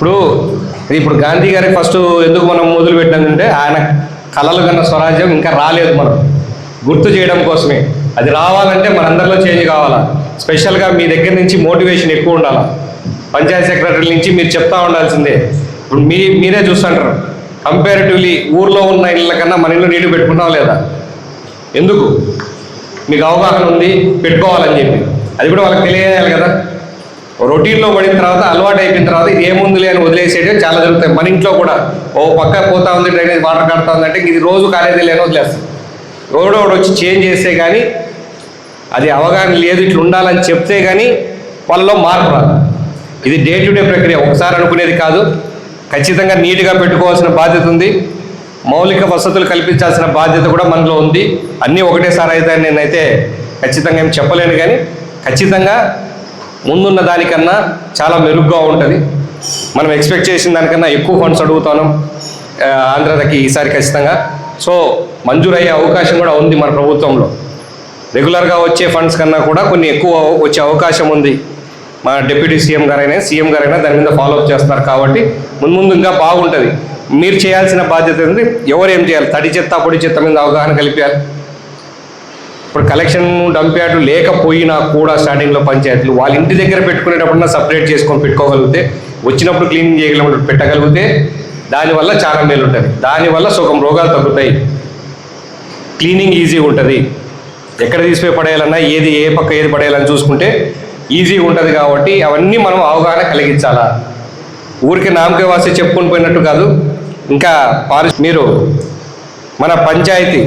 ఇప్పుడు ఇది ఇప్పుడు గాంధీ గారికి ఫస్ట్ ఎందుకు మనం మొదలు పెట్టామంటే ఆయన కళలు కన్న స్వరాజ్యం ఇంకా రాలేదు మనం. గుర్తు చేయడం కోసమే. అది రావాలంటే మనందరిలో చేంజ్ కావాలా? స్పెషల్గా మీ దగ్గర నుంచి మోటివేషన్ ఎక్కువ ఉండాలా? పంచాయత్ సెక్రటరీ నుంచి మీరు చెప్తా ఉండాల్సిందే. ఇప్పుడు మీ మీరే చూస్తుంటారు. కంపారిటివ్లీ ఊర్లో ఉన్న ఇళ్ళ కన్నా మన ఇల్లు నీళ్ళు పెట్టుకున్నాం లేదా? ఎందుకు? మీకు అవగాహన ఉంది పెట్టుకోవాలని చెప్పి. అది కూడా వాళ్ళకి తెలియాలి కదా. రొటీన్లో పడిన తర్వాత అలవాటు అయిపోయిన తర్వాత ఇది ఏముందిలే అని వదిలేసేయడం చాలా జరుగుతాయి. మన ఇంట్లో కూడా ఓ పక్క పోతా ఉంది డ్రైనేజ్ వాటర్ కడతా ఉంది అంటే ఇది రోజు కాలేజీ లేని వదిలేస్తాం. రోడ్డు ఒకడు వచ్చి చేంజ్ చేస్తే కానీ అది అవగాహన లేదు ఇట్లా ఉండాలని చెప్తే కానీ వాళ్ళలో మార్పు రాదు. ఇది డే టు డే ప్రక్రియ ఒకసారి అనుకునేది కాదు. ఖచ్చితంగా నీట్గా పెట్టుకోవాల్సిన బాధ్యత ఉంది. మౌలిక వసతులు కల్పించాల్సిన బాధ్యత కూడా మనలో ఉంది. అన్నీ ఒకటేసారి అవుతాయని నేనైతే ఖచ్చితంగా ఏం చెప్పలేను కానీ ఖచ్చితంగా ముందున్న దానికన్నా చాలా మెరుగ్గా ఉంటుంది. మనం ఎక్స్పెక్ట్ చేసిన దానికన్నా ఎక్కువ ఫండ్స్ అడుగుతాను ఆంధ్రకి ఈసారి ఖచ్చితంగా. సో మంజూరయ్యే అవకాశం కూడా ఉంది మన ప్రభుత్వంలో. రెగ్యులర్గా వచ్చే ఫండ్స్ కన్నా కూడా కొన్ని ఎక్కువ వచ్చే అవకాశం ఉంది. మన డిప్యూటీ సీఎం గారైనా సీఎం గారైనా దాని మీద ఫాలో అప్ చేస్తున్నారు కాబట్టి ముందు ముందు ఇంకా బాగుంటుంది. మీరు చేయాల్సిన బాధ్యత ఏంటి ఎవరు ఏం చేయాలి? తడి చెత్త పొడి చెత్త మీద అవగాహన కలిపాలి ఇప్పుడు కలెక్షన్ డంప్ యార్డు లేకపోయినా కూడా స్టార్టింగ్లో పంచాయతీలు వాళ్ళ ఇంటి దగ్గర పెట్టుకునేటప్పుడన్నా సపరేట్ చేసుకొని పెట్టుకోగలిగితే వచ్చినప్పుడు క్లీనింగ్ చేయగలిగినప్పుడు పెట్టగలిగితే దానివల్ల చాలా మేలు ఉంటుంది. దానివల్ల సుఖం రోగాలు తగ్గుతాయి. క్లీనింగ్ ఈజీగా ఉంటుంది. ఎక్కడ తీసిపోయి పడేయాలన్నా ఏది ఏ పక్క ఏది పడేయాలని చూసుకుంటే ఈజీగా ఉంటుంది కాబట్టి అవన్నీ మనం అవగాహన కలిగించాలా? ఊరికి నామకే వాసి చెప్పుకొని పోయినట్టు కాదు. ఇంకా పారి మీరు మన పంచాయతీ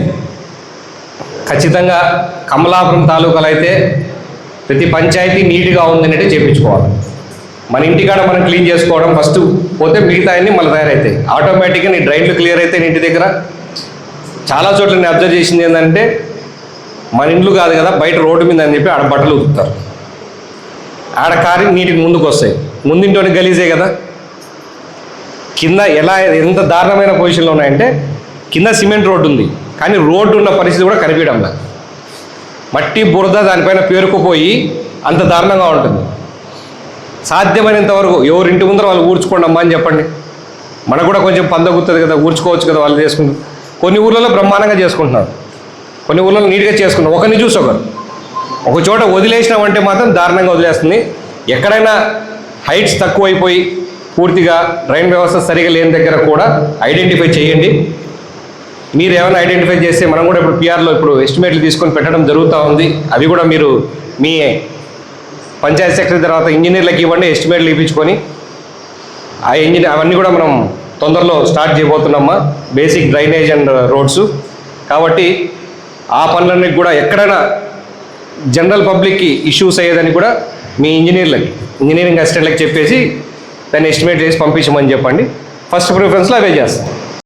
ఖచ్చితంగా కమలాపురం తాలూకాలో అయితే ప్రతి పంచాయతీ నీట్గా ఉందనంటే చేయించుకోవాలి మన ఇంటికాడ మనం క్లీన్ చేసుకోవడం ఫస్ట్ పోతే మిగతా అన్ని మళ్ళీ తయారవుతాయి ఆటోమేటిక్గా నీ డ్రైన్లు క్లియర్ అయితే నీ ఇంటి దగ్గర. చాలా చోట్ల నేను అబ్జర్వ్ చేసింది ఏంటంటే మన ఇండ్లు కాదు కదా బయట రోడ్డు మీద అని చెప్పి ఆడ బట్టలు ఉతుకుతారు. ఆడ కారి నీటికి ముందుకు వస్తాయి. ముందింటోని గలీజే కదా. కింద ఎలా ఎంత దారుణమైన పొజిషన్లో ఉన్నాయంటే కింద సిమెంట్ రోడ్డు ఉంది. కానీ రోడ్డు ఉన్న పరిస్థితి కూడా కనిపించడం లేదు. మట్టి బురద దానిపైన పేరుకుపోయి అంత దారుణంగా ఉంటుంది. సాధ్యమైనంత వరకు ఇంటి ముందర వాళ్ళు ఊడ్చుకోండి అమ్మా అని చెప్పండి. మనకు కూడా కొంచెం పందగుతుంది కదా ఊడ్చుకోవచ్చు కదా వాళ్ళు చేసుకుంటారు కొన్ని ఊర్లలో బ్రహ్మాండంగా చేసుకుంటున్నారు. కొన్ని ఊర్లలో నీట్గా చేసుకుంటారు ఒకరిని చూసి ఒకరు. ఒక చోట వదిలేసినామంటే మాత్రం దారుణంగా వదిలేస్తుంది. ఎక్కడైనా హైట్స్ తక్కువైపోయి పూర్తిగా రైన్ వ్యవస్థ సరిగా లేని దగ్గర కూడా ఐడెంటిఫై చేయండి. మీరు ఏమైనా ఐడెంటిఫై చేస్తే మనం కూడా ఇప్పుడు పిఆర్లో ఇప్పుడు ఎస్టిమేట్లు తీసుకొని పెట్టడం జరుగుతూ ఉంది. అవి కూడా మీరు మీ పంచాయత్ సెక్రటరీ తర్వాత ఇంజనీర్లకు ఇవ్వండి ఎస్టిమేట్లు ఇప్పించుకొని. ఆ ఇంజనీర్ అవన్నీ కూడా మనం తొందరలో స్టార్ట్ చేయబోతున్నామా? బేసిక్ డ్రైనేజ్ అండ్ రోడ్స్ కాబట్టి ఆ పనులన్నీ కూడా ఎక్కడైనా జనరల్ పబ్లిక్కి ఇష్యూస్ అయ్యేదని కూడా మీ ఇంజనీర్లకి ఇంజనీరింగ్ అసిస్టెంట్లకు చెప్పేసి దాన్ని ఎస్టిమేట్ చేసి పంపించమని చెప్పండి. ఫస్ట్ ప్రిఫరెన్స్లో అవే చేస్తాం.